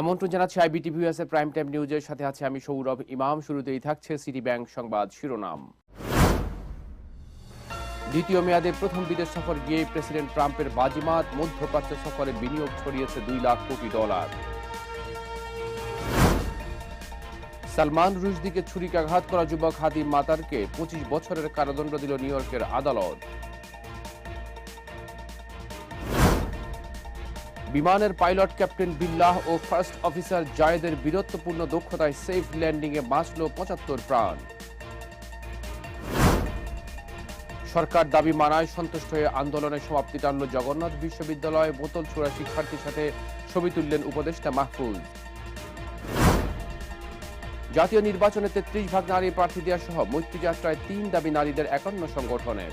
আমন্ত্রণ জানাচ্ছি আইবিটিভি এর প্রাইম টাইম নিউজের সাথে আছে আমি সৌরভ ইমাম। শুরুতেই থাকছে সিটি ব্যাংক সংবাদ শিরোনাম। দ্বিতীয় মেয়াদে প্রথম বিদেশ সফর গিয়ে প্রেসিডেন্ট ট্রাম্পের বাজিমাত, মধ্যপ্রাচ্য সফরে বিনিয়োগ ছড়িয়েছে দুই লাখ কোটি ডলার। সালমান রুশদিকে ছুরিকাঘাত করা যুবক হাদি মাতারকে পঁচিশ বছরের কারাদণ্ড দিল নিউ ইয়র্কের আদালত। বিমানের পাইলট ক্যাপ্টেন বিল্লাহ ও ফার্স্ট অফিসার জায়েদের বীরত্বপূর্ণ দক্ষতায় সেফ ল্যান্ডিংয়ে বাঁচল পঁচাত্তর প্রাণ। সরকার দাবি মানায় সন্তুষ্ট হয়ে আন্দোলনের সমাপ্তি টানল জগন্নাথ বিশ্ববিদ্যালয়ে। বোতল ছোড়া শিক্ষার্থীর সাথে ছবি তুললেন উপদেষ্টা মাহফুজ। জাতীয় নির্বাচনে তেত্রিশ ভাগ নারী প্রার্থী দেওয়া সহ মৈত্রী যাত্রায় তিন দাবি নারীদের একান্ন সংগঠনের।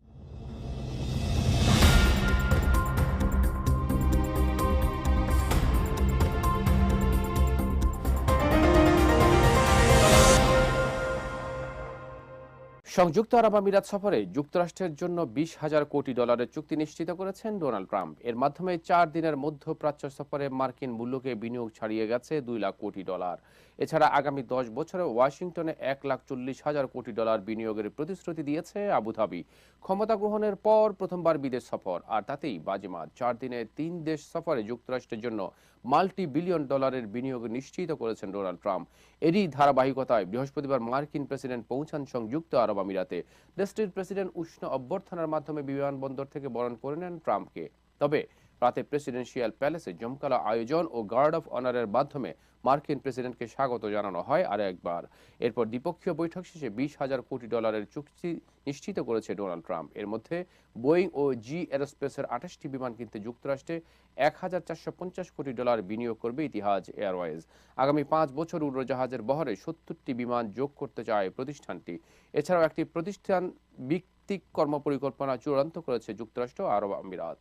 সংযুক্ত আরব আমিরাত সফরে যুক্তরাষ্ট্রের জন্য বিশ হাজার কোটি ডলারের চুক্তি নিশ্চিত করেছেন ডোনাল্ড ট্রাম্প। এর মাধ্যমে চার দিনের মধ্যপ্রাচ্য সফরে মার্কিন মূল্যকে বিনিয়োগ ছাড়িয়ে গেছে দুই লাখ কোটি ডলার। এছাড়া আগামী দশ বছরে ওয়াশিংটনে এক লাখ চল্লিশ হাজার কোটি ডলার বিনিয়োগের প্রতিশ্রুতি দিয়েছে আবুধাবি। ক্ষমতা গ্রহণের পর প্রথমবার বিদেশ সফর, আর তাতেই বাজিমাত। চার দিনে তিন দেশ সফরে যুক্তরাষ্ট্রের জন্য মাল্টি বিলিয়ন ডলারের বিনিয়োগ নিশ্চিত করেছেন ডোনাল্ড ট্রাম্প। এরই ধারাবাহিকতায় বৃহস্পতিবার মার্কিন প্রেসিডেন্ট পৌঁছান সংযুক্ত আরব আমিরাতে। দেশটির প্রেসিডেন্ট উষ্ণ অভ্যর্থনার মাধ্যমে বিমানবন্দর থেকে বরণ করে নেন ট্রাম্পকে। তবে রাতে প্রেসিডেন্সিয়াল প্যালেসে জমকালো আয়োজন ও গার্ড অফ অনারের মাধ্যমে মার্কিন প্রেসিডেন্টকে স্বাগত জানানো হয় আরও একবার। এরপর দ্বিপক্ষীয় বৈঠক শেষে বিশ হাজার কোটি ডলারের চুক্তি নিশ্চিত করেছে ডোনাল্ড ট্রাম্প। এর মধ্যে বোয়িং ও জি এরোস্পেসের আঠাশটি বিমান কিনতে যুক্তরাষ্ট্রে এক হাজার চারশো পঞ্চাশ কোটি ডলার বিনিয়োগ করবে ইতিহাজ এয়ারওয়েজ। আগামী পাঁচ বছর উড়োজাহাজের বহরে সত্তরটি বিমান যোগ করতে চায় প্রতিষ্ঠানটি। এছাড়াও একটি প্রতিষ্ঠান ভিত্তিক কর্মপরিকল্পনা চূড়ান্ত করেছে যুক্তরাষ্ট্র আরব আমিরাত।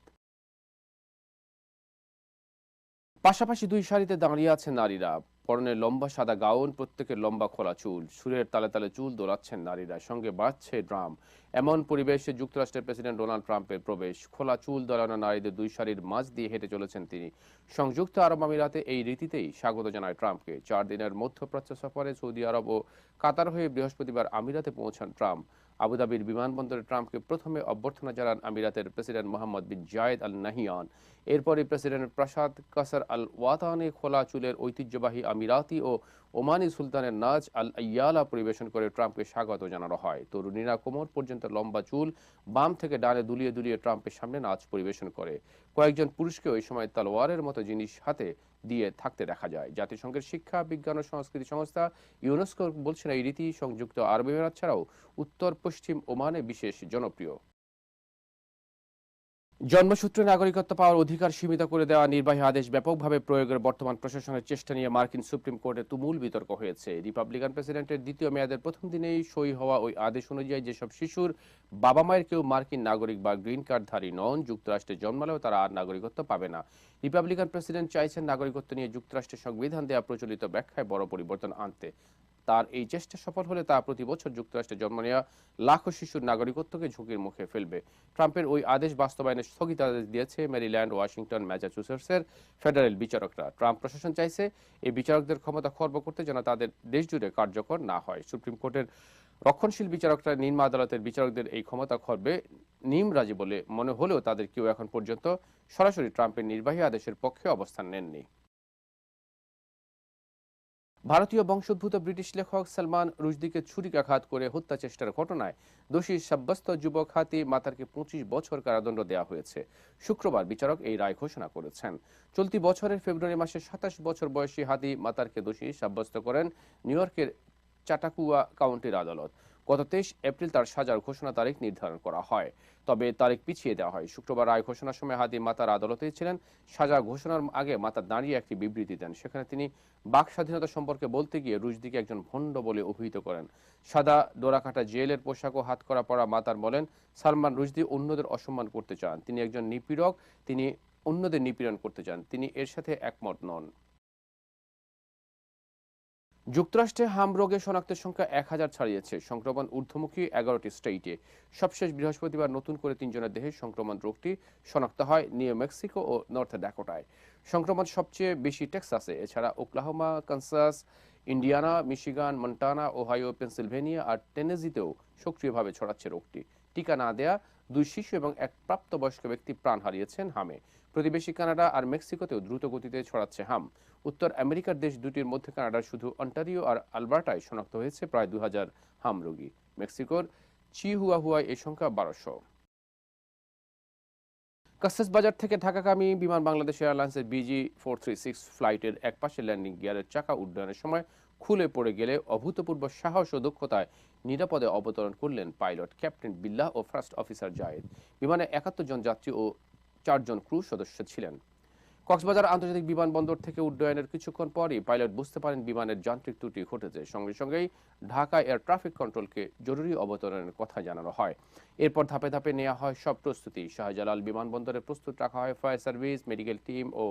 পাশাপাশি দুই সারিতে দাঁড়িয়ে আছেন নারীরা। পরনে লম্বা সাদা গাউন, প্রত্যেকের লম্বা খোলা চুল। সুরের তালে তালে চুল দোলাচ্ছেন নারীরা। সঙ্গে বাজছে ড্রাম। এমন পরিবেশে যুক্তরাষ্ট্রের প্রেসিডেন্ট ডোনাল্ড ট্রাম্পের প্রবেশ। খোলা চুল দোলানো নারীদের দুই সারির মাঝ দিয়ে হেঁটে চলেছেন তিনি। সংযুক্ত আরব আমিরাতে এই রীতিতেই স্বাগত জানায় ট্রাম্পকে। চার দিনের মধ্যপ্রাচ্য সফরে সৌদি আরব ও কাতার হয়ে বৃহস্পতিবার আমিরাতে পৌঁছান ট্রাম্প। আবুধাবির বিমানবন্দরে ট্রাম্পকে প্রথমে অভ্যর্থনা জানান আমিরাতের president Mohammed bin Zayed al Nahyan. এরপরে প্রেসিডেন্ট প্রাসাদ কাসার আল ওয়াতানে খোলা চুলের ঐতিহ্যবাহী আমিরাতি ও ওমানি সুলতানের নাচ আল আয়ালা পরিবেশন করে ট্রাম্পকে স্বাগত জানানো হয়। তরুণীরা কোমর পর্যন্ত লম্বা চুল, বাম থেকে ডানে দুলিয়ে দুলিয়ে ট্রাম্পের সামনে নাচ পরিবেশন করে। কয়েকজন পুরুষকে ওই সময় তালোয়ারের মতো জিনিস হাতে দিয়ে থাকতে দেখা যায়। জাতিসংঘের শিক্ষা, বিজ্ঞান ও সংস্কৃতি সংস্থা ইউনেস্কো বলছেন এই রীতি সংযুক্ত আরব আমিরাত ছাড়াও উত্তর পশ্চিম ওমানে বিশেষ জনপ্রিয়। জন্মসূত্রে নাগরিকত্ব পাওয়ার অধিকার সীমিত করে দেওয়া নির্বাহী আদেশ ব্যাপকভাবে প্রয়োগের বর্তমান প্রশাসনের চেষ্টা নিয়ে মার্কিন সুপ্রিম কোর্টে তুমুল বিতর্ক হয়েছে। রিপাবলিকান প্রেসিডেন্টের দ্বিতীয় মেয়াদের প্রথম দিনেই সই হওয়া ওই আদেশ অনুযায়ী যেসব শিশুর বাবা মায়ের কেউ মার্কিন নাগরিক বা গ্রিন কার্ডধারী নন, যুক্তরাষ্ট্রে জন্মালেও তারা আর নাগরিকত্ব পাবে না। রিপাবলিকান প্রেসিডেন্ট চাইছেন নাগরিকত্ব নিয়ে যুক্তরাষ্ট্রের সংবিধান দেওয়া প্রচলিত ব্যাখ্যায় বড় পরিবর্তন আনতে। তার এই চেষ্টা সফল হলে তা প্রতি বছর যুক্তরাষ্ট্রে জন্ম নেওয়া লাখো শিশুর নাগরিকত্বকে ঝুঁকির মুখে ফেলবে। ট্রাম্পের ওই আদেশ বাস্তবায়নের স্থগিতাদেশ দিয়েছে মেরিল্যান্ড, ওয়াশিংটন, ম্যাসাচুসেটসের ফেডারেল বিচারকরা। ট্রাম্প প্রশাসন চাইছে এই বিচারকদের ক্ষমতা খর্ব করতে যেন তাদের দেশ জুড়ে কার্যকর না হয়। সুপ্রিম কোর্টের রক্ষণশীল বিচারকরা নিম্ন আদালতের বিচারকদের এই ক্ষমতা খর্বে নিমরাজি বলে মনে হলেও তাদের কেউ এখন পর্যন্ত সরাসরি ট্রাম্পের নির্বাহী আদেশের পক্ষে অবস্থান নেননি। ভারতীয় বংশোদ্ভূত ব্রিটিশ লেখক সালমান রুশদিকে ছুরিকাঘাত করে হত্যা চেষ্টার ঘটনায় দোষী সাব্যস্ত যুবক হাতি মাতারকে পঁচিশ বছর কারাদণ্ড দেওয়া হয়েছে। শুক্রবার বিচারক এই রায় ঘোষণা করেছেন। চলতি বছরের ফেব্রুয়ারি মাসে সাতাশ বছর বয়সী হাদি মাতারকে দোষী সাব্যস্ত করেন নিউ ইয়র্কের চাটাকুয়া কাউন্টির আদালত। গত তেইশ এপ্রিল তার সাজার ঘোষণা তারিখ নির্ধারণ করা হয়। তবে তারিখ পিছিয়ে দেওয়া হয়। শুক্রবার রায় ঘোষণার সময় হাদি মাতার আদালতে ছিলেন। সাজা ঘোষণার আগে মাতা দাঁড়িয়ে একটি বিবৃতি দেন। সেখানে তিনি বাক স্বাধীনতা সম্পর্কে বলতে গিয়ে রুশদিকে একজন ভণ্ড বলে অভিহিত করেন। সাদা ডোরাকাটা জেলের পোশাক ও হাত করা পড়া মাতার বলেন, সালমান রুশদি অন্যদের অসম্মান করতে চান। তিনি একজন নিপীড়ক, তিনি অন্যদের নিপীড়ন করতে চান। তিনি এর সাথে একমত নন। যুক্তরাষ্ট্রে হাম রোগে শনাক্তের সংখ্যা এক হাজার ছাড়িয়েছে। সংক্রমণ ঊর্ধ্বমুখী এগারোটি স্টেটে সবশেষ বৃহস্পতিবার নতুন করে তিনজনের দেহে সংক্রমণ রোগটি শনাক্ত হয় নিউ মেক্সিকো ও নর্থ ড্যাকোটায় সংক্রমণ সবচেয়ে বেশি টেক্সাসে। এছাড়া Oklahoma, Kansas, Indiana, Michigan, Montana, Ohio, Pennsylvania আর টেনেজিতেও সক্রিয়ভাবে ছড়াচ্ছে রোগটি। টিকা না দেয়া দুই শিশু এবং এক প্রাপ্তবয়স্ক ব্যক্তি প্রাণ হারিয়েছেন হামে। প্রতিবেশী কানাডা আর মেক্সিকোতেও দ্রুত গতিতে ছড়াচ্ছে হাম। উত্তর আমেরিকার দেশ দুটির মধ্যে কানাডার শুধু অন্টারিও আর আলবার্টায় শনাক্ত হয়েছে প্রায় দু হাজার হাম রোগী। মেক্সিকোর চিহুয়াহুয়ায় এই সংখ্যা বারোশো। কাসেস বাজার থেকে ঢাকাগামী বিমান বাংলাদেশ এয়ারলাইন্সের বিজি ফোর থ্রি সিক্স ফ্লাইটের একপাশে ল্যান্ডিং গিয়ারের চাকা উড্ডয়নের সময় খুলে পড়ে গেলে অভূতপূর্ব সাহস ও দক্ষতায় নিরাপদে অবতরণ করলেন পাইলট ক্যাপ্টেন বিল্লাহ ও ফার্স্ট অফিসার জায়েদ। বিমানে একাত্তর জন যাত্রী ও চারজন ক্রু সদস্য ছিলেন। কক্সবাজার আন্তর্জাতিক বিমানবন্দর থেকে উড্ডয়নের কিছুক্ষণ পরই পাইলট বুঝতে পারেন বিমানের যান্ত্রিক ত্রুটি ঘটেছে। সঙ্গে সঙ্গেই ঢাকা এয়ার ট্রাফিক কন্ট্রোলকে জরুরি অবতরণের কথা জানানো হয়। এরপর ধাপে ধাপে নেওয়া হয় সব প্রস্তুতি। শাহজালাল বিমানবন্দরে প্রস্তুত রাখা হয় ফায়ার সার্ভিস, মেডিকেল টিম ও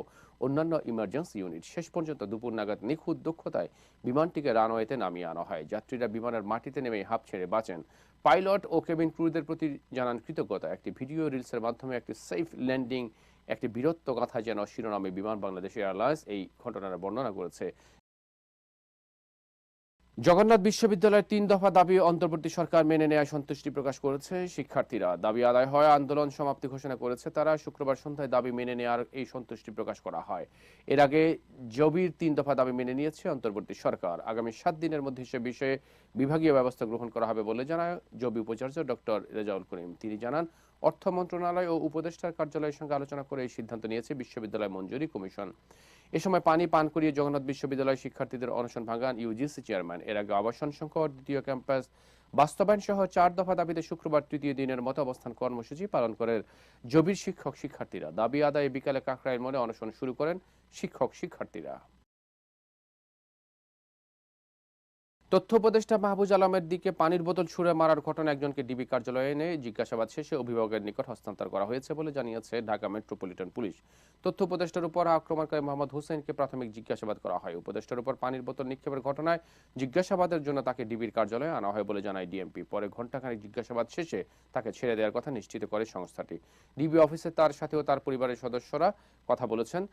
অন্যান্য ইমার্জেন্সি ইউনিট। শেষ পর্যন্ত দুপুর নাগাদ নিখুঁত দক্ষতায় বিমানটিকে রানওয়েতে নামিয়ে আনা হয়। যাত্রীরা বিমানের মাটিতে নেমে হাঁপ ছেড়ে বাঁচেন। পাইলট ও কেবিন ক্রুদের প্রতি জানান কৃতজ্ঞতা। একটি ভিডিও রিলসের মাধ্যমে একটি সেফ ল্যান্ডিং একটি বীরত্ব কথা যেন শিরোনামে বিমান বাংলাদেশ এয়ারলাইন্স এই ঘটনার বর্ণনা করেছে। জগন্নাথ বিশ্ববিদ্যালয়ের তিন দফা দাবি অন্তর্বর্তী সরকার মেনে নেওয়ায় সন্তুষ্টি প্রকাশ করেছে শিক্ষার্থীরা। দাবি আদায় হয়, আন্দোলন সমাপ্তি ঘোষণা করেছে তারা। শুক্রবার সন্ধ্যায় দাবি মেনে নেওয়ার এই সন্তুষ্টি প্রকাশ করা হয়। এর আগে জবির তিন দফা দাবি মেনে নিয়েছে অন্তর্বর্তী সরকার। আগামী সাত দিনের মধ্যে সে বিষয়ে বিভাগীয় ব্যবস্থা গ্রহণ করা হবে বলে জানায় জবি উপাচার্য ডক্টর রেজাউল করিম। তিনি জানান অর্থ মন্ত্রণালয় ও উপদেষ্টার কার্যালয়ের সঙ্গে আলোচনা করে এই সিদ্ধান্ত নিয়েছে বিশ্ববিদ্যালয় মঞ্জুরি কমিশন। এ সময় পানি পান করিয়ে জগন্নাথ বিশ্ববিদ্যালয় শিক্ষার্থীদের অনশন ভাঙান ইউজিসি চেয়ারম্যান। এর আগে আবাসন সংখ্যা দ্বিতীয় ক্যাম্পাস বাস্তবায়ন সহ চার দফা দাবিতে শুক্রবার তৃতীয় দিনের মতো অবস্থান কর্মসূচি পালন করেন জবির শিক্ষক শিক্ষার্থীরা দাবি আদায়ে বিকালে কাকরাইল মোড়ে অনশন শুরু করেন শিক্ষক শিক্ষার্থীরা তথ্য উপদেষ্টা মাহবুজ আলমের দিকে পানির বোতল ছুঁড়ে মারার ঘটনা একজনকে ডিবি কার্যালয়ে এনে জিজ্ঞাসাবাদ শেষে অভিভাবকের নিকট হস্তান্তর করা হয়েছে বলে জানিয়েছে ঢাকা মেট্রোপলিটন পুলিশ। তথ্য উপদেষ্টার উপর আক্রমণকারী মোহাম্মদ হোসেনকে প্রাথমিক জিজ্ঞাসাবাদ করা হয়। উপদেষ্টার উপর পানির বোতল নিক্ষেপের ঘটনায় জিজ্ঞাসাবাদের জন্য তাকে ডিবির কার্যালয়ে আনা হয় বলে জানায় ডিএমপি। পরে ঘণ্টাখানেক জিজ্ঞাসাবাদ শেষে তাকে ছেড়ে দেওয়ার কথা নিশ্চিত করে সংস্থাটি। ডিবি অফিসে তার সাথে ও তার পরিবারের সদস্যরা কথা বলেছেন।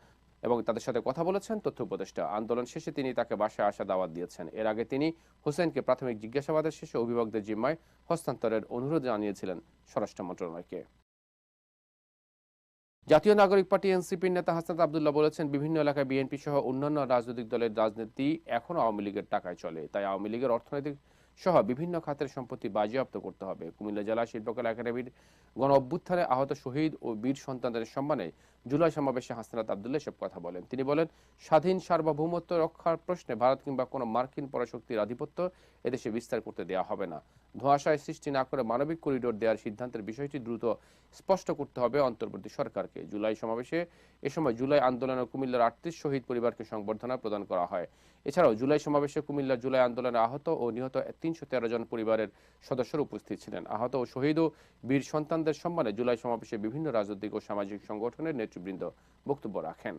এবং তাদের সাথে কথা বলেছেন তথ্য উপদেষ্টা। আন্দোলন শেষে তিনি তাকে বাসায় আসা দাওয়াত দিয়েছেন। এর আগে তিনি হোসেনকে প্রাথমিক জিজ্ঞাসাবাদের শেষে অভিভাবকদের জিম্মায় হস্তান্তরের অনুরোধ জানিয়েছিলেন স্বরাষ্ট্র মন্ত্রণালয়কে। জাতীয় নাগরিক পার্টি এনসিপির নেতা হাসনাত আবদুল্লাহ বলেছেন, বিভিন্ন এলাকায় বিএনপি সহ অন্যান্য রাজনৈতিক দলের রাজনীতি এখনও আওয়ামী লীগের টাকায় চলে। তাই আওয়ামী লীগের অর্থনৈতিক সহ বিভিন্ন খাতের সম্পত্তি বাজেয়াপ্ত করতে হবে। কুমিল্লা জেলা শিল্পকলা একাডেমির গণ অভ্যুত্থানে আহত শহীদ ও বীর সন্তানদের সম্মানে জুলাই সমাবেশে হাসনাত আবদুল্লাহ এসব কথা বলেন। তিনি বলেন, স্বাধীন সার্বভৌমত্ব রক্ষার প্রশ্নে ভারত কিংবা কোনো মার্কিন পরাশক্তির আধিপত্য এদেশে বিস্তার করতে দেওয়া হবে না। ধোঁয়াশায় সৃষ্টি না করে মানবিক করিডোর দেওয়ার সিদ্ধান্তের বিষয়টি দ্রুত স্পষ্ট করতে হবে অন্তর্বর্তী সরকারকে। জুলাই সমাবেশে এ সময় জুলাই আন্দোলনে কুমিল্লার আটত্রিশ শহীদ পরিবারকে সংবর্ধনা প্রদান করা হয়। এছাড়াও জুলাই সমাবেশে কুমিল্লার জুলাই আন্দোলনে আহত ও নিহত তিনশো তেরো জন পরিবারের সদস্যরা উপস্থিত ছিলেন। আহত ও শহীদ ও বীর সন্তানদের সম্মানে জুলাই সমাবেশে বিভিন্ন রাজনৈতিক ও সামাজিক সংগঠনের নেতৃবৃন্দ বক্তব্য রাখেন।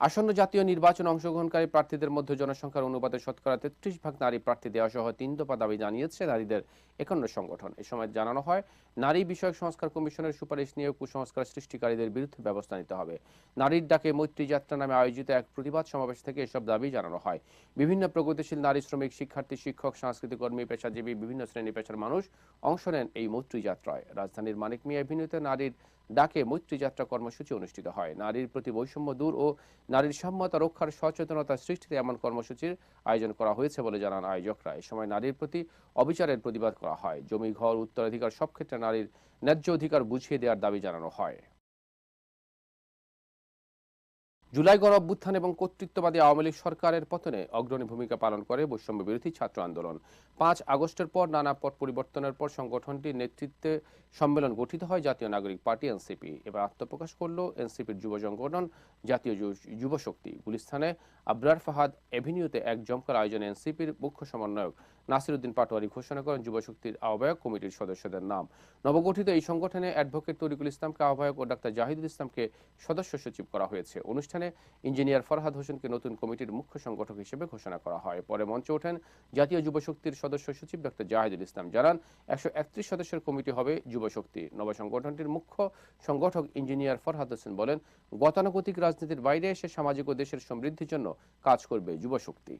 আসন্ন জাতীয় নির্বাচন অংশগ্রহণকারী প্রার্থীদের মধ্যে জনসংখ্যার অনুপাতে শতকরা তেত্রিশ ভাগ নারী প্রার্থী দেওয়া সহ তিন দফা দাবি জানিয়েছে নারীদের একান্ন সংগঠন। এ সময় জানানো হয়, নারী বিষয়ক সংস্কার কমিশনের সুপারিশ নিয়ে কুসংস্কার সৃষ্টিকারীদের বিরুদ্ধে ব্যবস্থা নিতে হবে। নারীর ডাকে মৈত্রী যাত্রা নামে আয়োজিত এক প্রতিবাদ সমাবেশ থেকে এসব দাবি জানানো হয়। বিভিন্ন প্রগতিশীল নারী শ্রমিক, শিক্ষার্থী, শিক্ষক, সাংস্কৃতিক কর্মী, পেশাজীবী, বিভিন্ন শ্রেণি পেশার মানুষ অংশ নেন এই মৈত্রী যাত্রায়। রাজধানীর মানিক মিয়া এভিনিউতে নারীর ডাকে মৈত্রী যাত্রা কর্মসূচি অনুষ্ঠিত হয়। নারীর প্রতি বৈষম্য দূর ও নারীর সম্মতা রক্ষার সচেতনতা সৃষ্টিতে এমন কর্মসূচির আয়োজন করা হয়েছে বলে জানান আয়োজকরা। এ সময় নারীর প্রতি অবিচারের প্রতিবাদ করা হয়। জমি, ঘর, উত্তরাধিকার সব ক্ষেত্রে নারীর ন্যায্য অধিকার বুঝিয়ে দেওয়ার দাবি জানানো হয়। জুলাই গণ অভ্যুত্থান এবং কর্তৃত্ববাদী আওয়ামী লীগ সরকারের পতনে অগ্রণী ভূমিকা পালন করে বৈষম্য বিরোধী ছাত্র আন্দোলন। পাঁচ আগস্টের পর নানা পট পরিবর্তনের পর সংগঠনটির নেতৃত্বে সম্মেলন গঠিত হয় জাতীয় নাগরিক পার্টি, এনসিপি। এবার আত্মপ্রকাশ করল এনসিপির যুব সংগঠন, জাতীয় যুব শক্তি। গুলিস্তানে আবরার ফাহাদ এভিনিউতে এক জমকার আয়োজনে এনসিপির মুখ্য সমন্বয়ক নাসিরুদ্দিন পাটোয়ারি ঘোষণা করেন যুব শক্তির আহ্বায়ক কমিটির সদস্যদের নাম। নবগঠিত এই সংগঠনে অ্যাডভোকেট তরিকুল ইসলামকে আহ্বায়ক ও ডাক্তার জাহিদুল ইসলামকে সদস্য সচিব করা হয়েছে। অনুষ্ঠানে ইঞ্জিনিয়ার ফরহাদ হোসেনকে নতুন কমিটির মুখ্য সংগঠক হিসেবে ঘোষণা করা হয়। পরে মঞ্চে ওঠেন জাতীয় যুবশক্তির সদস্য সচিব ডক্টর জাহিদুল ইসলাম জানান, একশো একত্রিশ সদস্যের কমিটি হবে যুবশক্তি নব সংগঠনটির মুখ্য সংগঠক ইঞ্জিনিয়ার ফরহাদ হোসেন বলেন, গতানুগতিক রাজনীতির বাইরে এসে সামাজিক ও দেশের সমৃদ্ধির জন্য কাজ করবে যুব শক্তি।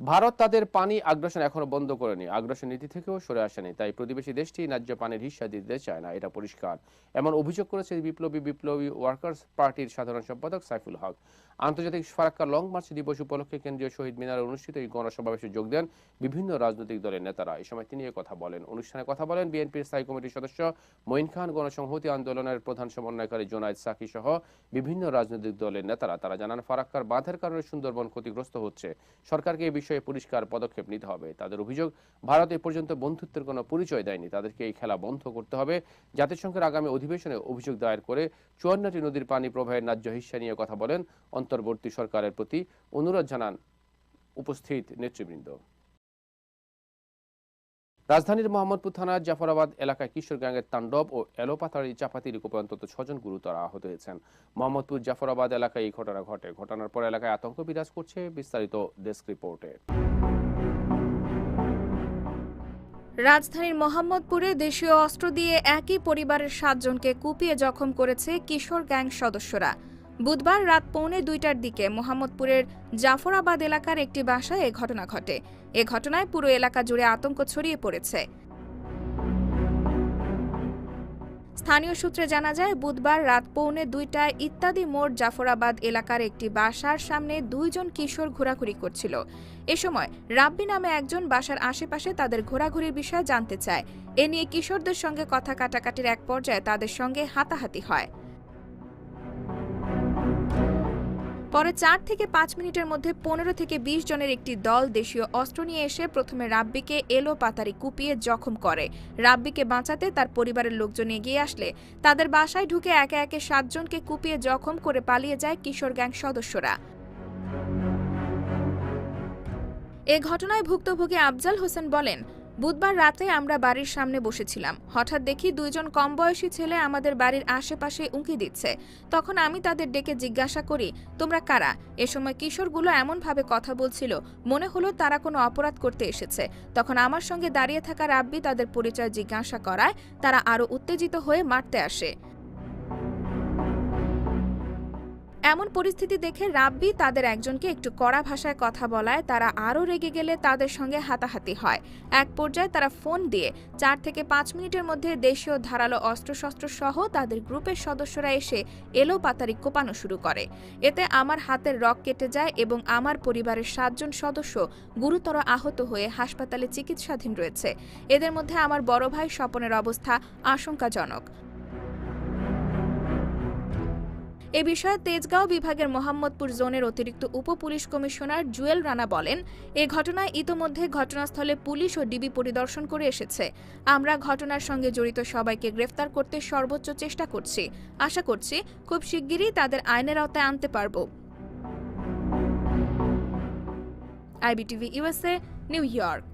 ভারত তাদের পানি আগ্রাসন এখনও বন্ধ করেনি। আগ্রাসন নীতি থেকেও সরে আসেনি, তাই প্রতিবেশী দেশটি ন্যায্য পানির হিস্সা দিতে চায় না, এটা পরিষ্কার। এমন অভিযোগ করেছে বিপ্লবী বিপ্লবী ওয়ার্কার্স পার্টির সাধারণ সম্পাদক সাইফুল হক। আন্তর্জাতিক ফারাক্কা লং মার্চ দিবস উপলক্ষে কেন্দ্রীয় শহীদ মিনারে অনুষ্ঠিত এই গণসমাবেশে যোগ দেন বিভিন্ন রাজনৈতিক দলের নেতারা। এই সময় তিনি কথা বলেন। অনুষ্ঠানে কথা বলেন বিএনপির স্থায়ী কমিটির সদস্য মঈন খান, গণসংহতি আন্দোলনের প্রধান সমন্বয়কারী জোনায়েদ সাকি সহ বিভিন্ন রাজনৈতিক দলের নেতারা। তারা জানান, ফারাক্কার বাঁধের কারণে সুন্দরবন ক্ষতিগ্রস্ত হচ্ছে। সরকারকে এ বিষয়ে পরিষ্কার পদক্ষেপ নিতে হবে। তাদের অভিযোগ, ভারত এ পর্যন্ত বন্ধুত্বের কোনো পরিচয় দেয়নি। তাদেরকে এই খেলা বন্ধ করতে হবে। জাতিসংঘের আগামী অধিবেশনে অভিযোগ দায়ের করে চুয়ান্নটি নদীর পানি প্রবাহের ন্যায্য হিস্সা নিয়ে কথা বলেন অন্তর্বর্তী সরকারের প্রতি অনুরোধ জানান উপস্থিত নেতৃবৃন্দ। রাজধানীর মোহাম্মদপুর থানার জাফরাবাদ এলাকায় কিশোর গ্যাংয়ের তাণ্ডব ও এলোপাতাড়ি চাপাতির উপর অন্তত ছজন গুরুতর আহত হয়েছেন। মোহাম্মদপুর জাফরাবাদ এলাকায় এই ঘটনা ঘটে। ঘটনার পর এলাকায় আতঙ্ক বিরাজ করছে বিস্তারিত ডেস্ক রিপোর্টে। রাজধানীর মোহাম্মদপুরে দেশীয় অস্ত্র দিয়ে একই পরিবারের সাতজনকে কুপিয়ে জখম করেছে কিশোর গ্যাং সদস্যরা। বুধবার রাত পৌনে দুইটার দিকে মোহাম্মদপুরের জাফরাবাদ এলাকার একটি বাসায় এ ঘটনা ঘটে। এ ঘটনায় পুরো এলাকা জুড়ে আতঙ্ক ছড়িয়ে পড়েছে। স্থানীয় সূত্রে জানা যায়, বুধবার রাত পৌনে দুইটায় ইত্যাদি মোড় জাফরাবাদ এলাকার একটি বাসার সামনে দুইজন কিশোর ঘোরাঘুরি করছিল। এ সময় রাব্বি নামে একজন বাসার আশেপাশে তাদের ঘোরাঘুরির বিষয়ে জানতে চায়। এ নিয়ে কিশোরদের সঙ্গে কথা কাটাকাটির এক পর্যায়ে তাদের সঙ্গে হাতাহাতি হয়। পরে চার থেকে পাঁচ মিনিটের মধ্যে পনেরো থেকে বিশ জনের একটি দল দেশীয় অস্ত্র নিয়ে এসে প্রথমে রাব্বিকে এলো পাতারি কুপিয়ে জখম করে। রাব্বিকে বাঁচাতে তার পরিবারের লোকজন এগিয়ে আসলে। তাদের বাসায় ঢুকে একে একে সাতজনকে কুপিয়ে জখম করে পালিয়ে যায় কিশোর গ্যাং সদস্যরা। এ ঘটনায় ভুক্তভোগী আফজাল হোসেন বলেন বুধবার রাতে আমরা বাড়ির সামনে বসেছিলাম। হঠাৎ দেখি দুইজন কম বয়সী ছেলে আমাদের বাড়ির আশেপাশে উঁকি দিচ্ছে। তখন আমি তাদের ডেকে জিজ্ঞাসা করি, তোমরা কারা? এ সময় কিশোরগুলো এমনভাবে কথা বলছিল, মনে হলো তারা কোনো অপরাধ করতে এসেছে। তখন আমার সঙ্গে দাঁড়িয়ে থাকা রাব্বি তাদের পরিচয় জিজ্ঞাসা করায়, তারা আরও উত্তেজিত হয়ে মারতে আসে। এমন পরিস্থিতি দেখে রাব্বি তাদের একজনকে একটু কড়া ভাষায় কথা বলায়, তারা আরও রেগে গেলে তাদের সঙ্গে হাতাহাতি হয়। এক পর্যায়ে তারা ফোন দিয়ে চার থেকে পাঁচ মিনিটের মধ্যে দেশীয় ধারালো অস্ত্রশস্ত্র সহ তাদের গ্রুপের সদস্যরা এসে এলো পাতারি কোপানো শুরু করে। এতে আমার হাতের রক কেটে যায় এবং আমার পরিবারের সাতজন সদস্য গুরুতর আহত হয়ে হাসপাতালে চিকিৎসাধীন রয়েছে। এদের মধ্যে আমার বড় ভাই স্বপনের অবস্থা আশঙ্কাজনক। এ বিষয়ে তেজগাঁও বিভাগের মোহাম্মদপুর জোনের অতিরিক্ত উপ পুলিশ কমিশনার জুয়েল রানা বলেন, এ ঘটনায় ইতোমধ্যে ঘটনাস্থলে পুলিশ ও ডিবি পরিদর্শন করে এসেছে। আমরা ঘটনার সঙ্গে জড়িত সবাইকে গ্রেফতার করতে সর্বোচ্চ চেষ্টা করছি। আশা করছি খুব শিগগিরই তাদের আইনের আওতায় আনতে পারব। IBTV USA New York.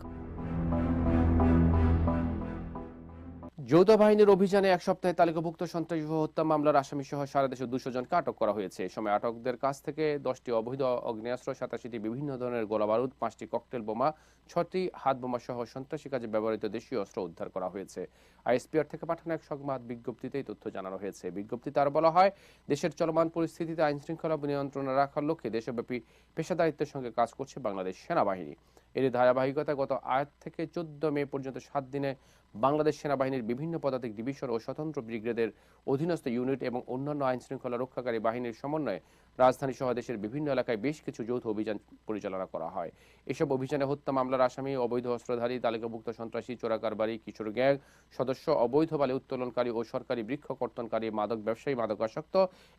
যৌথ বাহিনীর অভিযানে এক সপ্তাহে তালিকাভুক্ত সন্ত্রাসী হত্যা মামলার আসামি সহ সারা দেশে দুশো জনকে আটক করা হয়েছে। এ সময় আটকদের কাছ থেকে দশটি অবৈধ অগ্নেয়াস্ত্র, সাতাশিটি বিভিন্ন ধরনের গোলাবারুদ, পাঁচটি ককটেল বোমা ছটি হাত বোমা সহ সন্ত্রাসী কাজে ব্যবহৃত দেশীয় অস্ত্র উদ্ধার করা হয়েছে। আইএসপিআর থেকে পাঠানো এক সংবাদ বিজ্ঞপ্তিতে এই তথ্য জানানো হয়েছে। বিজ্ঞপ্তিতে আরও বলা হয়, দেশের চলমান পরিস্থিতিতে আইন শৃঙ্খলা নিয়ন্ত্রণে রাখার লক্ষ্যে দেশব্যাপী পেশাদারিত্বের সঙ্গে কাজ করছে বাংলাদেশ সেনাবাহিনী। এর ধারাবাহিকতা গত আট থেকে চোদ্দ মে পর্যন্ত সাত দিনে বাংলাদেশ সেনাবাহিনীর বিভিন্ন পদাতিক ডিভিশন ও স্বতন্ত্র ব্রিগেডের অধীনস্থ ইউনিট এবং অন্যান্য আইন শৃঙ্খলা রক্ষাকারী বাহিনীর সমন্বয়ে রাজধানী সহ দেশের বিভিন্ন এলাকায় বেশ কিছু যৌথ অভিযান পরিচালনা করা হয়। এসব অভিযানে হত্যা মামলার আসামি, অবৈধ অস্ত্রধারী, তালিকাভুক্ত সন্ত্রাসী চোরাকারবারি কিশোর গ্যাং, সদস্য অবৈধ বালে উত্তোলনকারী ও সরকারি বৃক্ষ কর্তনকারী মাদক ব্যবসায়ী, মাদকাসক্ত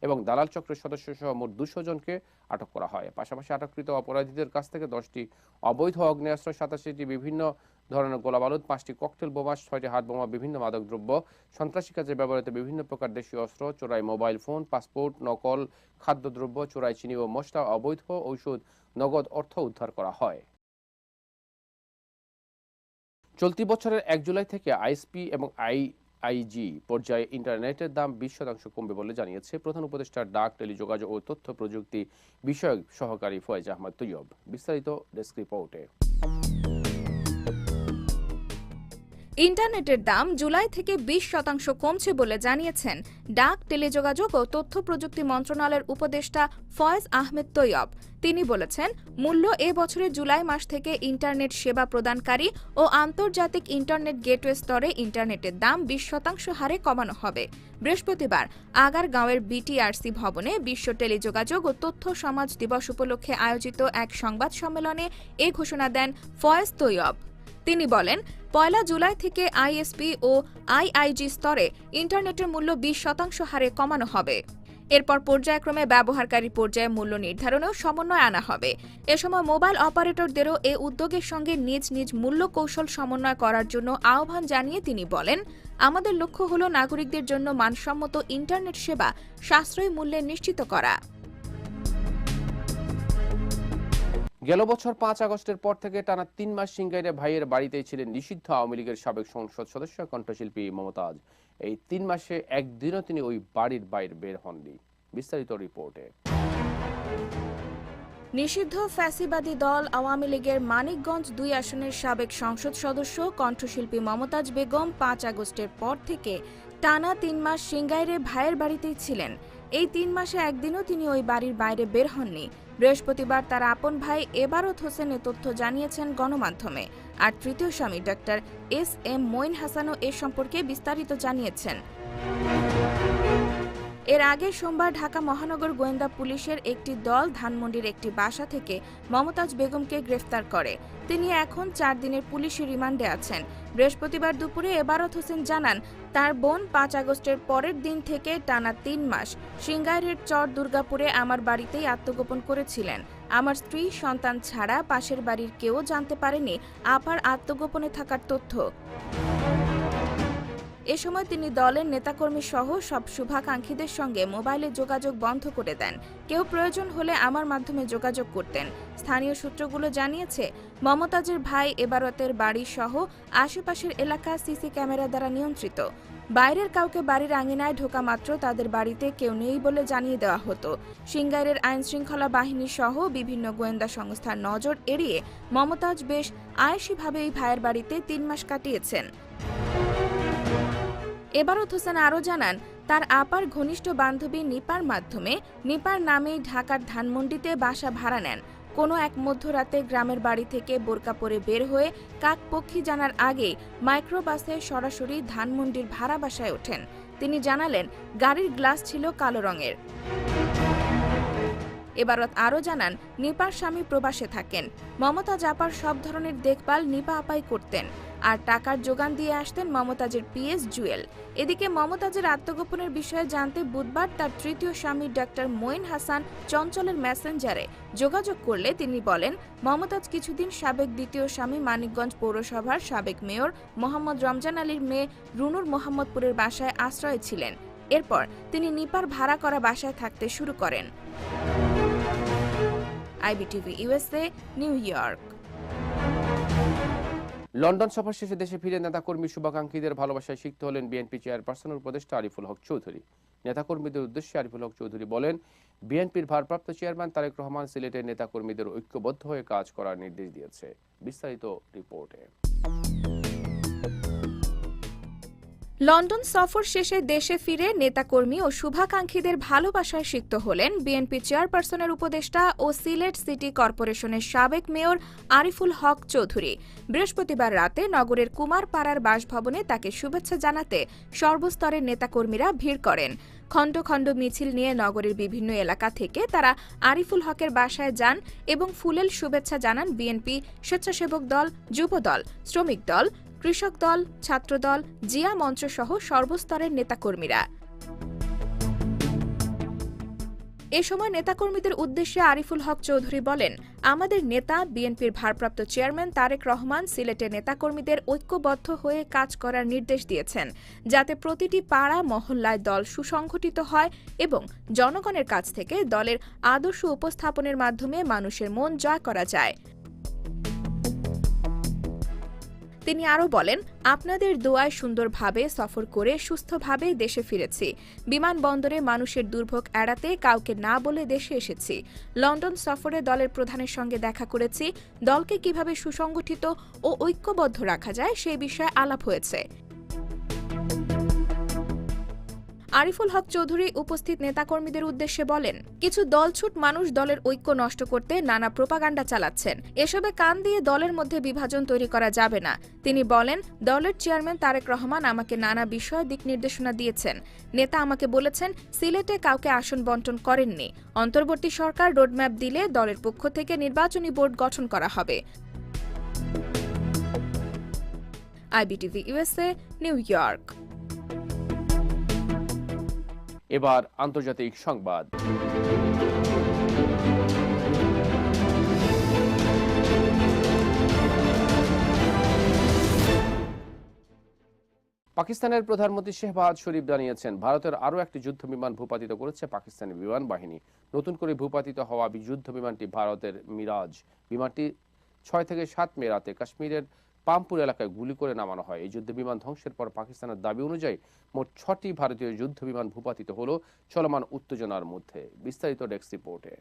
এবং দালাল চক্রের সদস্য সহ মোট দুশো জনকে আটক করা হয়। পাশাপাশি আটককৃত অপরাধীদের কাছ থেকে দশটি অবৈধ অগ্নেয়াস্ত্র, সাতাশিটি বিভিন্ন ধরনের গোলাবারুদ পাঁচটি ককটেল বোমা, ছয়টি হাত বোমা, বিভিন্ন মাদকদ্রব্য সন্ত্রাসী কাজে ব্যবহৃত বিভিন্ন প্রকার দেশীয় অস্ত্র, চোরাই মোবাইল ফোন, পাসপোর্ট, নকল, খাদ্যদ্রব্য, চোরাই চিনি ও মশলা, অবৈধ ঔষধ, নগদ অর্থ উদ্ধার করা হয়। চলতি বছরের এক জুলাই থেকে আইএসপি এবং আই আইজি পর্যায়ে ইন্টারনেটের দাম বিশ শতাংশ কমবে বলে জানিয়েছে প্রধান উপদেষ্টার ডাক, টেলিযোগাযোগ ও তথ্য প্রযুক্তি বিষয়ক সহকারী ফয়েজ আহমদ তৈয়ব। বিস্তারিত ডেস্ক রিপোর্টে। ইন্টারনেটের দাম জুলাই থেকে বিশ শতাংশ কমছে বলে জানিয়েছেন ডাক, টেলিযোগাযোগ ও তথ্য প্রযুক্তি মন্ত্রণালয়ের উপদেষ্টা ফয়েজ আহমেদ তৈয়ব। তিনি বলেছেন, মূল্য এ বছরের জুলাই মাস থেকে ইন্টারনেট সেবা প্রদানকারী ও আন্তর্জাতিক ইন্টারনেট গেটওয়ে স্তরে ইন্টারনেটের দাম বিশ শতাংশ হারে কমানো হবে। বৃহস্পতিবার আগারগাঁওয়ের বিটিআরসি ভবনে বিশ্ব টেলিযোগাযোগ ও তথ্য সমাজ দিবস উপলক্ষে আয়োজিত এক সংবাদ সম্মেলনে এ ঘোষণা দেন ফয়েজ তৈয়ব। তিনি বলেন পয়লা জুলাই থেকে আইএসপি ও আইআইজি স্তরে ইন্টারনেটের মূল্য বিশ শতাংশ হারে কমানো হবে। এরপর পর্যায়ক্রমে ব্যবহারকারী পর্যায়ে মূল্য নির্ধারণেও সমন্বয় আনা হবে। এ সময় মোবাইল অপারেটরদেরও এ উদ্যোগের সঙ্গে নিজ নিজ মূল্য কৌশল সমন্বয় করার জন্য আহ্বান জানিয়ে তিনি বলেন, আমাদের লক্ষ্য হল নাগরিকদের জন্য মানসম্মত ইন্টারনেট সেবা সাশ্রয়ী মূল্যে নিশ্চিত করা। গেল বছর পাঁচ আগস্টের পর থেকে টানা তিন মাস সিঙ্গাইরে ভাইয়ের বাড়িতেই ছিলেন নিষিদ্ধ আওয়ামী লীগের সাবেক সংসদ সদস্য কণ্ঠশিল্পী মমতাজ। এই তিন মাসে একদিনও তিনি ওই বাড়ির বাইরে বের হননি। বিস্তারিত রিপোর্টে। নিষিদ্ধ ফ্যাসিবাদী দল আওয়ামী লীগের মানিকগঞ্জ দুই আসনের সাবেক সংসদ সদস্য কণ্ঠশিল্পী মমতাজ বেগম পাঁচ আগস্টের পর থেকে টানা তিন মাস সিঙ্গাইরে ভাইয়ের বাড়িতেই ছিলেন। এই তিন মাসে একদিনও তিনি ওই বাড়ির বাইরে বের হননি। বৃহস্পতিবার তার আপন ভাই এবারত হোসেন এ তথ্য জানিয়েছেন গণমাধ্যমে। আর তৃতীয় স্বামী ডাক্তার এস এম মইন হাসানও এ সম্পর্কে বিস্তারিত জানিয়েছেন। এর আগে সোমবার ঢাকা মহানগর গোয়েন্দা পুলিশের একটি দল ধানমন্ডির একটি বাসা থেকে মমতাজ বেগমকে গ্রেফতার করে। তিনি এখন চার দিনের পুলিশি রিমান্ডে আছেন। বৃহস্পতিবার দুপুরে এবারত হোসেন জানান, তার বোন পাঁচ আগস্টের পরের দিন থেকে টানা তিন মাস সিঙ্গাইরের চর দুর্গাপুরে আমার বাড়িতেই আত্মগোপন করেছিলেন। আমার স্ত্রী, সন্তান ছাড়া পাশের বাড়ির কেউ জানতে পারেনি আপার আত্মগোপনে থাকার তথ্য। এ সময় তিনি দলের নেতাকর্মী সহ সব শুভাকাঙ্ক্ষীদের সঙ্গে মোবাইলে যোগাযোগ বন্ধ করে দেন। কেউ প্রয়োজন হলে আমার মাধ্যমে যোগাযোগ করতেন। স্থানীয় সূত্রগুলো জানিয়েছে, মমতাজের ভাই এবারতের বাড়ি সহ আশেপাশের এলাকা সিসি ক্যামেরা দ্বারা নিয়ন্ত্রিত। বাইরের কাউকে বাড়ির আঙিনায় ঢোকা মাত্র তাদের বাড়িতে কেউ নেই বলে জানিয়ে দেওয়া হতো। সিঙ্গাইরের আইন শৃঙ্খলা বাহিনী সহ বিভিন্ন গোয়েন্দা সংস্থার নজর এড়িয়ে মমতাজ বেশ আয়েসিভাবে এই ভাইয়ের বাড়িতে তিন মাস কাটিয়েছেন। এবারত হোসেন আরও জানান, তার আপার ঘনিষ্ঠ বান্ধবী নিপার মাধ্যমে নিপার নামেই ঢাকার ধানমন্ডিতে বাসা ভাড়া নেন। কোনো এক মধ্যরাতে গ্রামের বাড়ি থেকে বোরকা পরে বের হয়ে কাকপক্ষী জানার আগেই মাইক্রোবাসে সরাসরি ধানমন্ডির ভাড়া বাসায় ওঠেন। তিনি জানালেন, গাড়ির গ্লাস ছিল কালো রঙের। এবারত আরও জানান, নিপার স্বামী প্রবাসে থাকেন। মমতা জাপার সব ধরনের দেখভাল নিপা আপাই করতেন। আর টাকার যোগান দিয়ে আসতেন মমতাজের পিএস জুয়েল। এদিকে মমতাজের আত্মগোপনের বিষয়ে জানতে বুধবার তার তৃতীয় স্বামী ডক্টর মঈন হাসান চঞ্চলের মেসেঞ্জারে যোগাযোগ করলে তিনি বলেন, মমতাজ কিছুদিন সাবেক দ্বিতীয় স্বামী মানিকগঞ্জ পৌরসভার সাবেক মেয়র মোহাম্মদ রমজান আলীর মেয়ে রুনুর মোহাম্মদপুরের বাসায় আশ্রয় ছিলেন। এরপর তিনি নিপার ভাড়া করা বাসায় থাকতে শুরু করেন। IBTV USA New York. London সফর শেষে দেশে ফিরে নেতাকর্মী শুভাকাঙ্ক্ষীদের ভালোবাসায় সিক্ত হলেন বিএনপি চেয়ারপারসনের উপদেষ্টা আরিফুল হক চৌধুরী। নেতাকর্মীদের উদ্দেশ্যে আরিফুল হক চৌধুরী বলেন, বিএনপির ভারপ্রাপ্ত চেয়ারম্যান তারেক রহমান সিলেটের নেতাকর্মীদের ঐক্যবদ্ধ হয়ে কাজ করার নির্দেশ দিয়েছে। বিস্তারিত রিপোর্টে। লন্ডন সফর শেষে দেশে ফিরে নেতাকর্মী ও শুভাকাঙ্ক্ষীদের ভালোবাসায় সিক্ত হলেন বিএনপি চেয়ারপারসনের উপদেষ্টা ও সিলেট সিটি কর্পোরেশনের সাবেক মেয়র আরিফুল হক চৌধুরী। বৃহস্পতিবার রাতে নগরের কুমারপাড়ার বাসভবনে তাকে শুভেচ্ছা জানাতে সর্বস্তরের নেতাকর্মীরা ভিড় করেন। খণ্ড খণ্ড মিছিল নিয়ে নগরের বিভিন্ন এলাকা থেকে তারা আরিফুল হকের বাসায় যান এবং ফুলেল শুভেচ্ছা জানান বিএনপি স্বেচ্ছাসেবক দল যুবদল শ্রমিক দল কৃষক দল, ছাত্রদল, জিয়া মঞ্চ সহ সর্বস্তরের নেতাকর্মীরা। এ সময় নেতাকর্মীদের উদ্দেশ্যে আরিফুল হক চৌধুরী বলেন, আমাদের নেতা, বিএনপির ভারপ্রাপ্ত চেয়ারম্যান তারেক রহমান সিলেটের নেতাকর্মীদের ঐক্যবদ্ধ হয়ে কাজ করার নির্দেশ দিয়েছেন, যাতে প্রতিটি পাড়া, মহল্লায় দল সুসংগঠিত হয় এবং জনগণের কাছ থেকে দলের আদর্শ উপস্থাপনের মাধ্যমে মানুষের মন জয় করা যায়। তিনি আরও বলেন, আপনাদের দোয়ায় সুন্দরভাবে সফর করে সুস্থভাবে দেশে ফিরেছি। বিমানবন্দরে মানুষের দুর্ভোগ এড়াতে কাউকে না বলে দেশে এসেছি। লন্ডন সফরে দলের প্রধানের সঙ্গে দেখা করেছি। দলকে কীভাবে সুসংগঠিত ও ঐক্যবদ্ধ রাখা যায় সেই বিষয়ে আলাপ হয়েছে। আরিফুল হক চৌধুরী উপস্থিত নেতাকর্মীদের উদ্দেশ্যে বলেন, কিছু দলছুট মানুষ দলের ঐক্য নষ্ট করতে নানা প্রোপাগান্ডা চালাচ্ছেন। এসবে কান দিয়ে দলের মধ্যে বিভাজন তৈরি করা যাবে না। তিনি বলেন, দলের চেয়ারম্যান তারেক রহমান আমাকে নানা বিষয়ে দিক নির্দেশনা দিয়েছেন। নেতা আমাকে বলেছেন, সিলেটে কাউকে আসন বন্টন করেননি। অন্তর্বর্তী সরকার রোডম্যাপ দিলে দলের পক্ষ থেকে নির্বাচনী বোর্ড গঠন করা হবে। IBTV USA New York. এবার আন্তর্জাতিক সংবাদ। পাকিস্তানের প্রধানমন্ত্রী শেহবাজ শরীফ জানিয়েছেন, ভারতের আরও একটি যুদ্ধ বিমান ভূপাতিত করেছে পাকিস্তানি বিমান বাহিনী। নতুন করে ভূপাতিত হওয়া যুদ্ধ বিমানটি ভারতের মিরাজ। বিমানটি ছয় থেকে সাত মে রাতে কাশ্মীরের পামপুর এলাকায় গুলি করে নামানো হয়। এই যুদ্ধ বিমান ধ্বংসের পর পাকিস্তানের দাবি অনুযায়ী মোট ছটি ভারতীয় যুদ্ধ বিমান ভূপাতিত হল চলমান উত্তেজনার মধ্যে। বিস্তারিত ডেস্ক রিপোর্টে।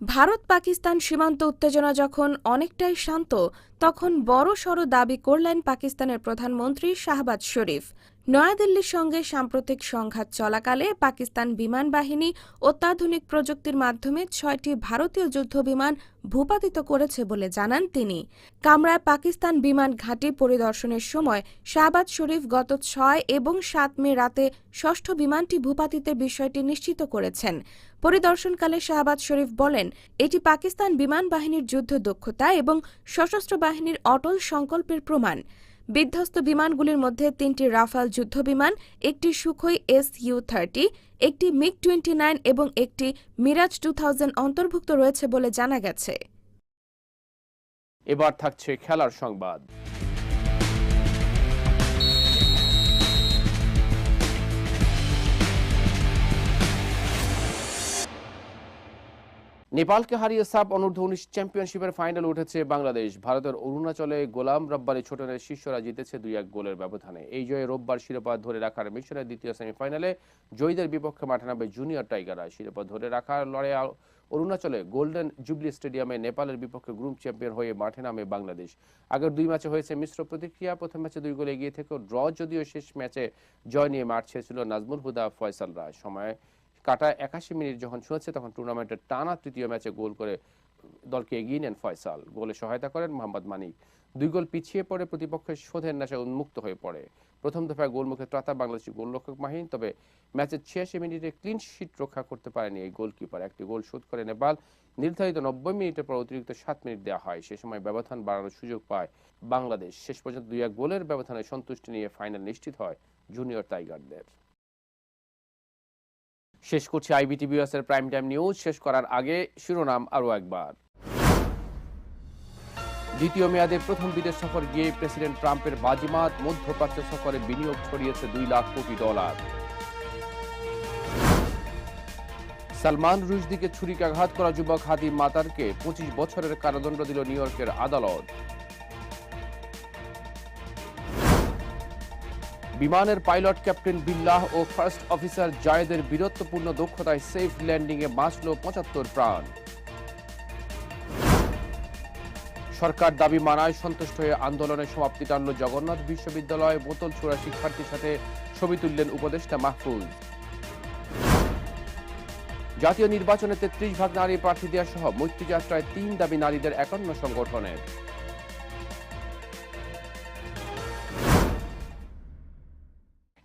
ভারত পাকিস্তান সীমান্ত উত্তেজনা যখন অনেকটাই শান্ত, তখন বড় সড় দাবি করলেন পাকিস্তানের প্রধানমন্ত্রী শাহবাজ শরীফ। নয়াদিল্লির সঙ্গে সাম্প্রতিক সংঘাত চলাকালে পাকিস্তান বিমান বাহিনী অত্যাধুনিক প্রযুক্তির মাধ্যমে ছয়টি ভারতীয় যুদ্ধবিমান ভূপাতিত করেছে বলে জানান তিনি। কামরায় পাকিস্তান বিমান ঘাঁটি পরিদর্শনের সময় শাহবাজ শরীফ গত ছয় এবং সাত মে রাতে ষষ্ঠ বিমানটি ভূপাতিতের বিষয়টি নিশ্চিত করেছেন। পরিদর্শনকালে শাহবাজ শরীফ বলেন, এটি পাকিস্তান বিমান বাহিনীর যুদ্ধ দক্ষতা এবং সশস্ত্র বাহিনীর অটল সংকল্পের প্রমাণ। বিধ্বস্ত বিমানগুলির মধ্যে তিনটি রাফাল যুদ্ধবিমান, একটি সুখই এস ইউ থার্টি, একটি মিগ টোয়েন্টি নাইন এবং একটি মিরাজ টু থাউজেন্ড অন্তর্ভুক্ত রয়েছে বলে জানা গেছে। এবার থাকছে খেলার সংবাদ। নেপালকে হারিয়ে সাব অনূর্ধ্ব উনিশ চ্যাম্পিয়নশিপের ফাইনাল উঠেছে বাংলাদেশ। ভারতের অরুণাচলে গোলাম রব্বানি ছোটনের শিষ্যরা জিতেছে দুই এক গোলের ব্যবধানে। এই জয়ে রোববার শিরোপা ধরে রাখার মিশনের দ্বিতীয় সেমিফাইনালে জয়ীদের বিপক্ষে মাঠে নামবে জুনিয়র টাইগাররা। শিরোপা ধরে রাখার লড়াই অরুণাচলে গোল্ডেন জুবলি স্টেডিয়ামে নেপালের বিপক্ষে গ্রুপ চ্যাম্পিয়ন হয়ে মাঠে নামে বাংলাদেশ। আগের দুই ম্যাচে হয়েছে মিশ্র প্রতিক্রিয়া। প্রথম ম্যাচে দুই গোলে এগিয়ে থেকেও ড্র, যদিও শেষ ম্যাচে জয় নিয়ে মাঠ ছেড়েছিল নাজমুল হুদা ফয়সালরা। সময় কাটা একাশি মিনিট যখন ছুঁয়েছে, তখন টুর্নামেন্টের টানা তৃতীয় ম্যাচে গোল করে দলকে এগিয়ে নেন ফয়সাল। গোলে সহায়তা করেন মোহাম্মদ মানিক। দুই গোল পিছিয়ে পড়ে প্রতিপক্ষের শোধের নেশায় উন্মুক্ত হয়ে পড়ে। প্রথম দফায় গোলমুখে ত্রাতা বাংলাদেশি গোলরক্ষক মাহিন, তবে ম্যাচের ছিয়াশি মিনিটে ক্লিন শিট রক্ষা করতে পারেনি এই গোলকিপার। একটি গোল শোধ করে নেপাল। নির্ধারিত নব্বই মিনিটের পর অতিরিক্ত সাত মিনিট দেওয়া হয়। সে সময় ব্যবধান বাড়ানোর সুযোগ পায় বাংলাদেশ। শেষ পর্যন্ত দুই এক গোলের ব্যবধানে সন্তুষ্টি নিয়ে ফাইনাল নিশ্চিত হয় জুনিয়র টাইগারদের। শেষ করছি আইবিটিভিএস এর প্রাইম টাইম নিউজ শেষ করার আগে শিরোনাম আরও একবার। দ্বিতীয় মেয়াদে প্রথম বিদেশ সফর গিয়ে প্রেসিডেন্ট ট্রাম্পের বাজিমাত, মধ্যপ্রাচ্য সফরে বিনিয়োগ ছড়িয়েছে দুই লাখ কোটি ডলার। সালমান রুশদিকে ছুরিকাঘাত করা যুবক হাদি মাতারকে পঁচিশ বছরের কারাদণ্ড দিল নিউ ইয়র্কের আদালত। বিমানের পাইলট ক্যাপ্টেন বিল্লাহ ও ফার্স্ট অফিসার জায়েদের বীরত্বপূর্ণ দক্ষতায় সেফ ল্যান্ডিংয়ে বাঁচল পঁচাত্তর প্রাণ। সরকার দাবি মানায় সন্তুষ্ট হয়ে আন্দোলনের সমাপ্তি টানল জগন্নাথ বিশ্ববিদ্যালয়। বোতল ছোড়া শিক্ষার্থীর সাথে ছবি তুললেন উপদেষ্টা মাহফুজ। জাতীয় নির্বাচনে তেত্রিশ ভাগ নারী প্রার্থী দেওয়া সহ মৈত্রীযাত্রায় তিন দাবি নারীদের একান্ন সংগঠনের।